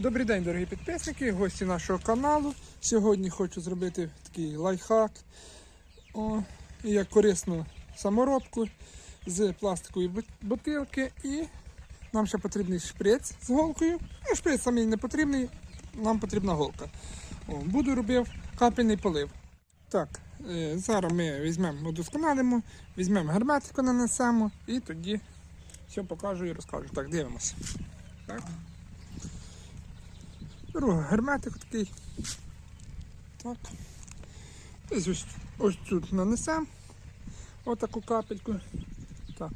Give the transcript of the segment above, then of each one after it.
Добрий день, дорогі підписники, гості нашого каналу. Сьогодні хочу зробити такий лайфхак, о, як корисну саморобку з пластикової бутилки. І нам ще потрібний шприц з голкою. Ну, шприц самий не потрібний, нам потрібна голка. О, буду робив капельний полив. Так, е, зараз ми візьмемо, удосконалимо, візьмемо герметику, нанесемо і тоді все покажу і розкажу. Так, дивимося. Так. Беру герметик такий. Так. Десь ось, ось тут нанесемо отаку капельку. Так.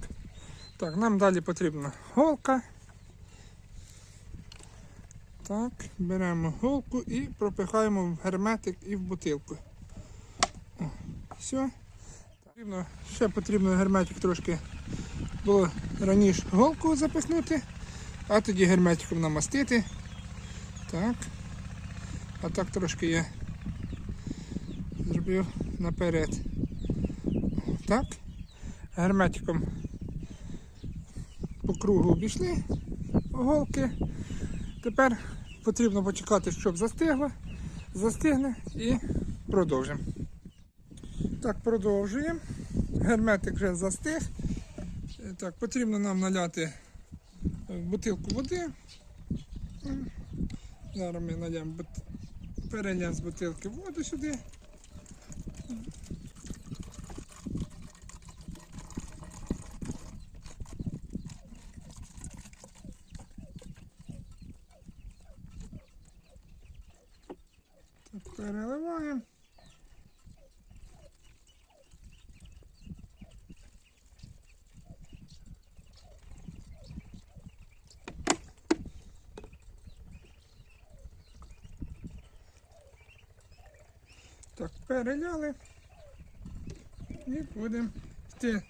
Так, нам далі потрібна голка. Так, беремо голку і пропихаємо в герметик і в бутилку. Все. Потрібно, ще потрібно герметик трошки було раніше голку запихнути, а тоді герметиком намастити. Так. А так трошки я зробив наперед. Так. Герметиком по кругу обійшли голки. Тепер потрібно почекати, щоб застигло. Застигне і продовжимо. Так, продовжуємо. Герметик вже застиг. Так, потрібно нам наляти бутилку води. Зараз ми найдемо бут... з бутилки воду сюди. Переливаємо. Так, переляли і будемо йти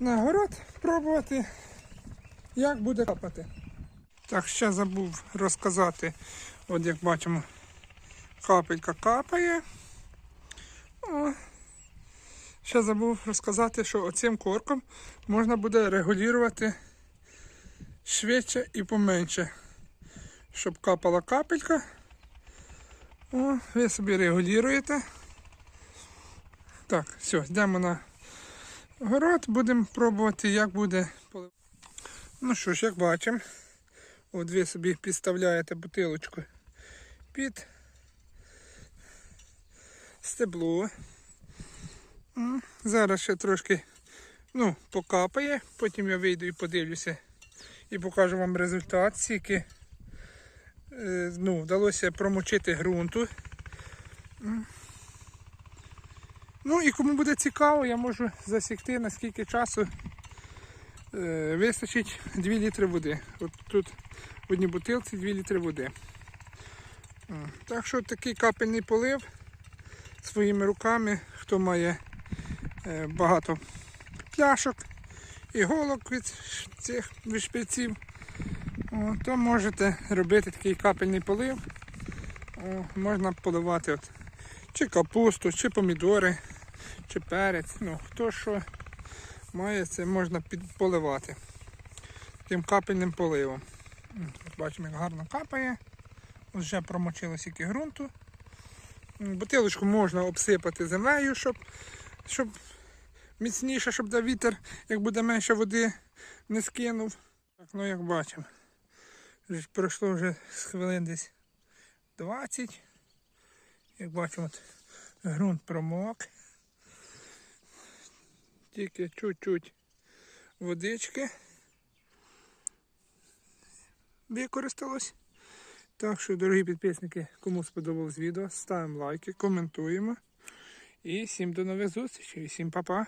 на город пробувати, як буде капати. Так, ще забув розказати, от як бачимо, капелька капає. О, ще забув розказати, що оцим корком можна буде регулювати швидше і поменше, щоб капала капелька. О, ви собі регулюєте. Так, все, йдемо на город, будемо пробувати, як буде. Ну що ж, як бачимо, от ви собі підставляєте бутилочку під стебло. Зараз ще трошки ну, покапає, потім я вийду і подивлюся і покажу вам результат, скільки ну, вдалося промочити ґрунту. Ну і кому буде цікаво, я можу засікти, наскільки часу е, вистачить 2 літри води. От тут в одній бутилці 2 літри води. Так що такий капельний полив своїми руками, хто має е, багато пляшок, іголок від цих від о, то можете робити такий капельний полив. О, можна поливати от, чи капусту, чи помідори, чи перець. Ну, хто що має, це можна поливати таким капельним поливом. Бачимо, як гарно капає. Вже промочило стільки ґрунту. Бутилочку можна обсипати землею, щоб, щоб міцніше, щоб вітер, як буде менше води, не скинув. Так, ну як бачимо. Пройшло вже з хвилин десь 20. Як бачимо, от ґрунт промок. Тільки чуть-чуть водички використалось. Так що, дорогі підписники, кому сподобалось відео, ставимо лайки, коментуємо. І всім до нових зустрічей, всім па-па.